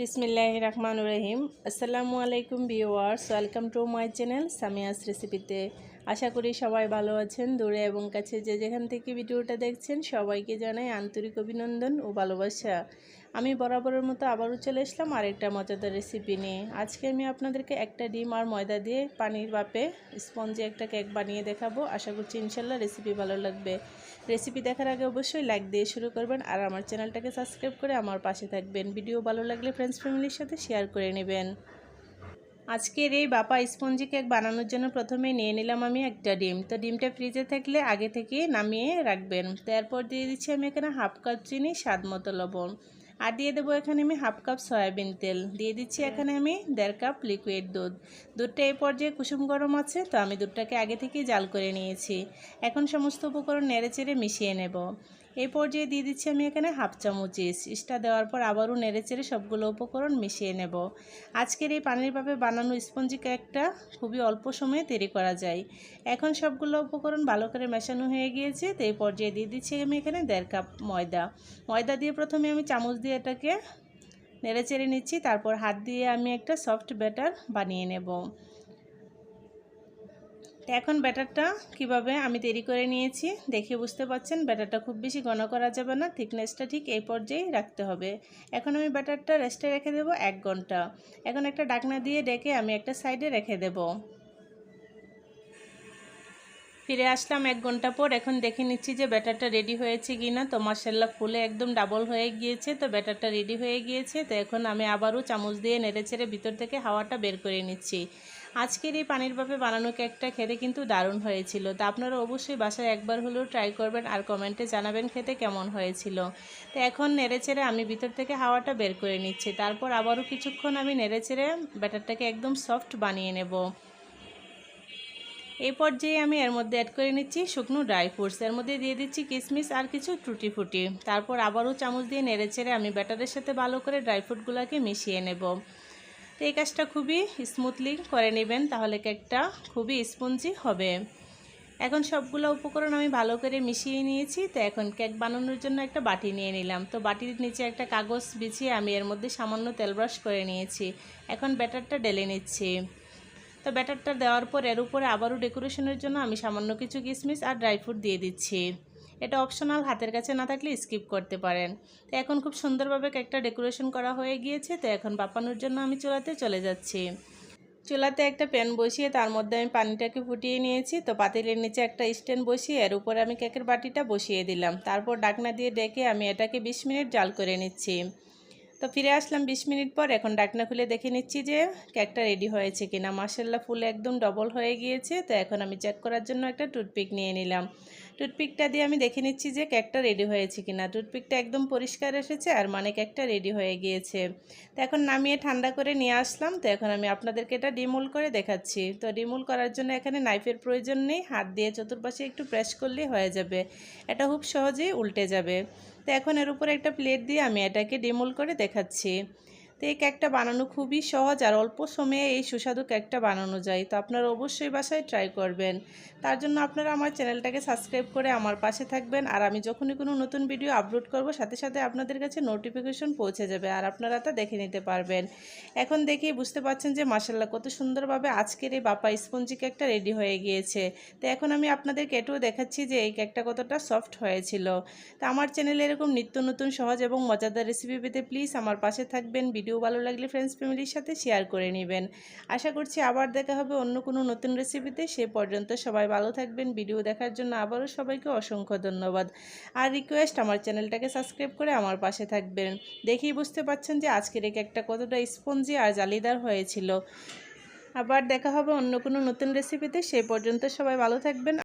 বিসমিল্লাহ রহমান রহিম। আসসালামু আলাইকুম viewers welcome to my channel Samia's রেসিপিতে। আশা করি সবাই ভালো আছেন, দূরে এবং কাছে যে যেখান থেকে ভিডিওটা দেখছেন সবাইকে জানাই আন্তরিক অভিনন্দন ও ভালোবাসা। আমি বরাবরের মতো আবারও চলে আসলাম আরেকটা মজাদার রেসিপি নিয়ে। আজকে আমি আপনাদেরকে একটা ডিম আর ময়দা দিয়ে পানির বাপে স্পঞ্জে একটা কেক বানিয়ে দেখাবো। আশা করছি ইনশাল্লাহ রেসিপি ভালো লাগবে। রেসিপি দেখার আগে অবশ্যই লাইক দিয়ে শুরু করবেন আর আমার চ্যানেলটাকে সাবস্ক্রাইব করে আমার পাশে থাকবেন। ভিডিও ভালো লাগলে ফ্রেন্ডস ফ্যামিলির সাথে শেয়ার করে নেবেন। আজকের এই বাপা স্পঞ্জি কেক বানানোর জন্য প্রথমে নিয়ে নিলাম আমি একটা ডিম। তো ডিমটা ফ্রিজে থাকলে আগে থেকে নামিয়ে রাখবেন। তারপর দিয়ে দিচ্ছি আমি এখানে হাফ কাপ চিনি, স্বাদ মতো লবণ। আর দিয়ে দেবো এখানে আমি হাফ কাপ সয়াবিন তেল। দিয়ে দিচ্ছি এখানে আমি দেড় কাপ লিকুইড দুধ। দুধটা এই পর্যায়ে কুসুম গরম আছে, তো আমি দুধটাকে আগে থেকেই জাল করে নিয়েছি। এখন সমস্ত উপকরণ নেড়ে চেড়ে মিশিয়ে নেব। এই পর্যায়ে দিয়ে দিচ্ছি আমি এখানে হাফ চামচ ইস্টটা দেওয়ার পর আবারও নেড়ে চেড়ে সবগুলো উপকরণ মিশিয়ে নেব। আজকের এই পানির ভাবে বানানো স্পঞ্জি কেকটা খুবই অল্প সময়ে তৈরি করা যায়। এখন সবগুলো উপকরণ ভালো করে মেশানো হয়ে গিয়েছে, তো এই পর্যায়ে দিয়ে দিচ্ছি আমি এখানে দেড় কাপ ময়দা। ময়দা দিয়ে প্রথমে আমি চামচ দিয়ে এটাকে নেড়ে চেড়ে নিচ্ছি, তারপর হাত দিয়ে আমি একটা সফট ব্যাটার বানিয়ে নেব। এখন ব্যাটারটা কীভাবে আমি তৈরি করে নিয়েছি, দেখে বুঝতে পারছেন? ব্যাটারটা খুব বেশি ঘন করা যাবে না, থিকনেসটা ঠিক এই পর্যায়েই রাখতে হবে। এখন আমি ব্যাটারটা রেস্টে রেখে দেব এক ঘণ্টা। এখন একটা ডাকনা দিয়ে ডেকে আমি একটা সাইডে রেখে দেব। ফিরে আসলাম এক ঘণ্টা পর। এখন দেখে নিচ্ছি যে ব্যাটারটা রেডি হয়েছে কি না তো মার্শাল্লাহ ফুলে একদম ডাবল হয়ে গিয়েছে। তো ব্যাটারটা রেডি হয়ে গিয়েছে। তো এখন আমি আবারও চামচ দিয়ে নেড়ে ছেড়ে ভিতর থেকে হাওয়াটা বের করে নিচ্ছি। আজকের এই পানির বাপে বানানো কেকটা খেতে কিন্তু দারুণ হয়েছিল। তা আপনারা অবশ্যই বাসায় একবার হলেও ট্রাই করবেন আর কমেন্টে জানাবেন খেতে কেমন হয়েছিল। তো এখন নেড়েচেড়ে আমি ভিতর থেকে হাওয়াটা বের করে নিচ্ছি। তারপর আবারও কিছুক্ষণ আমি নেড়েচেড়ে ব্যাটারটাকে একদম সফট বানিয়ে নেব। এই পর্যায়ে আমি এর মধ্যে অ্যাড করে নিচ্ছি শুকনো ড্রাই ফ্রুটস এর মধ্যে দিয়ে দিচ্ছি কিশমিশ আর কিছু টুটি ফুটি তারপর আবারও চামচ দিয়ে নেড়েচেড়ে আমি ব্যাটারের সাথে ভালো করে ড্রাই ফ্রুটগুলোকে মিশিয়ে নেব। তো এই কাজটা খুবই স্মুথলি করে নেবেন, তাহলে কেকটা খুবই স্পঞ্জি হবে। এখন সবগুলো উপকরণ আমি ভালো করে মিশিয়ে নিয়েছি, তো এখন কেক বানানোর জন্য একটা বাটি নিয়ে নিলাম। তো বাটির নিচে একটা কাগজ বিছিয়ে আমি এর মধ্যে সামান্য তেল ব্রাশ করে নিয়েছি। এখন ব্যাটারটা ডেলে নিচ্ছি। তো ব্যাটারটা দেওয়ার পর এর উপরে আবারও ডেকোরেশনের জন্য আমি সামান্য কিছু কিশমিশ আর ড্রাই ফ্রুট দিয়ে দিচ্ছি। এটা অপশনাল, হাতের কাছে না থাকলে স্কিপ করতে পারেন। তো এখন খুব সুন্দরভাবে কেকটা ডেকোরেশন করা হয়ে গিয়েছে, তো এখন বাপানোর জন্য আমি চুলাতে চলে যাচ্ছি। চুলাতে একটা প্যান বসিয়ে তার মধ্যে আমি পানিটাকে ফুটিয়ে নিয়েছি, তো পাতিলের নিচে একটা স্ট্যান্ড বসিয়ে এর উপরে আমি কেকের বাটিটা বসিয়ে দিলাম। তারপর ডাকনা দিয়ে ডেকে আমি এটাকে বিশ মিনিট জাল করে নিচ্ছি। তো ফিরে আসলাম বিশ মিনিট পর। এখন ডাকনা খুলে দেখে নিচ্ছি যে কেকটা রেডি হয়েছে কিনা। মার্শাল্লাহ ফুল একদম ডবল হয়ে গিয়েছে। তো এখন আমি চেক করার জন্য একটা টুথপিক নিয়ে নিলাম। টুথপিকটা দিয়ে আমি দেখে নিচ্ছি যে কেকটা রেডি হয়েছে কিনা। টুথপিকটা একদম পরিষ্কার এসেছে আর মানে কেকটা রেডি হয়ে গিয়েছে। তো এখন নামিয়ে ঠান্ডা করে নিয়ে আসলাম। তো এখন আমি আপনাদেরকে এটা ডিমুল করে দেখাচ্ছি। তো ডিমুল করার জন্য এখানে নাইফের প্রয়োজন নেই। হাত দিয়ে চতুর্পাশে একটু প্রেস করলেই হয়ে যাবে। এটা খুব সহজেই উল্টে যাবে। তো এখন এর উপরে একটা প্লেট দিয়ে আমি এটাকে ডিমোল করে দেখাচ্ছি। তো এই কেকটা বানানো খুবই সহজ আর অল্প সময়ে এই সুস্বাদু কেকটা বানানো যায়। তো আপনারা অবশ্যই বাসায় ট্রাই করবেন। তার জন্য আপনারা আমার চ্যানেলটাকে সাবস্ক্রাইব করে আমার পাশে থাকবেন। আর আমি যখনই কোনো নতুন ভিডিও আপলোড করব, সাথে সাথে আপনাদের কাছে নোটিফিকেশন পৌঁছে যাবে আর আপনারা তা দেখে নিতে পারবেন। এখন দেখেই বুঝতে পারছেন যে মাসাল্লাহ কত সুন্দরভাবে আজকের এই বাপা স্পঞ্জি কেকটা রেডি হয়ে গিয়েছে। তো এখন আমি আপনাদের কেটেও দেখাচ্ছি যে এই কেকটা কতটা সফট হয়েছিল। তো আমার চ্যানেলে এরকম নিত্য নতুন সহজ এবং মজাদার রেসিপি পেতে প্লিজ আমার পাশে থাকবেন। ভিডিও ভিডিও ভালো লাগলে ফ্রেন্ডস ফ্যামিলির সাথে শেয়ার করে নেবেন। আশা করছি আবার দেখা হবে অন্য কোনো নতুন রেসিপিতে সে পর্যন্ত সবাই ভালো থাকবেন। ভিডিও দেখার জন্য আবারও সবাইকে অসংখ্য ধন্যবাদ। আর রিকোয়েস্ট আমার চ্যানেলটাকে সাবস্ক্রাইব করে আমার পাশে থাকবেন। দেখেই বুঝতে পাচ্ছেন যে আজকের এই কেকটা কতটা স্পঞ্জি আর জালিদার হয়েছিল। আবার দেখা হবে অন্য কোনো নতুন রেসিপিতে সে পর্যন্ত সবাই ভালো থাকবেন।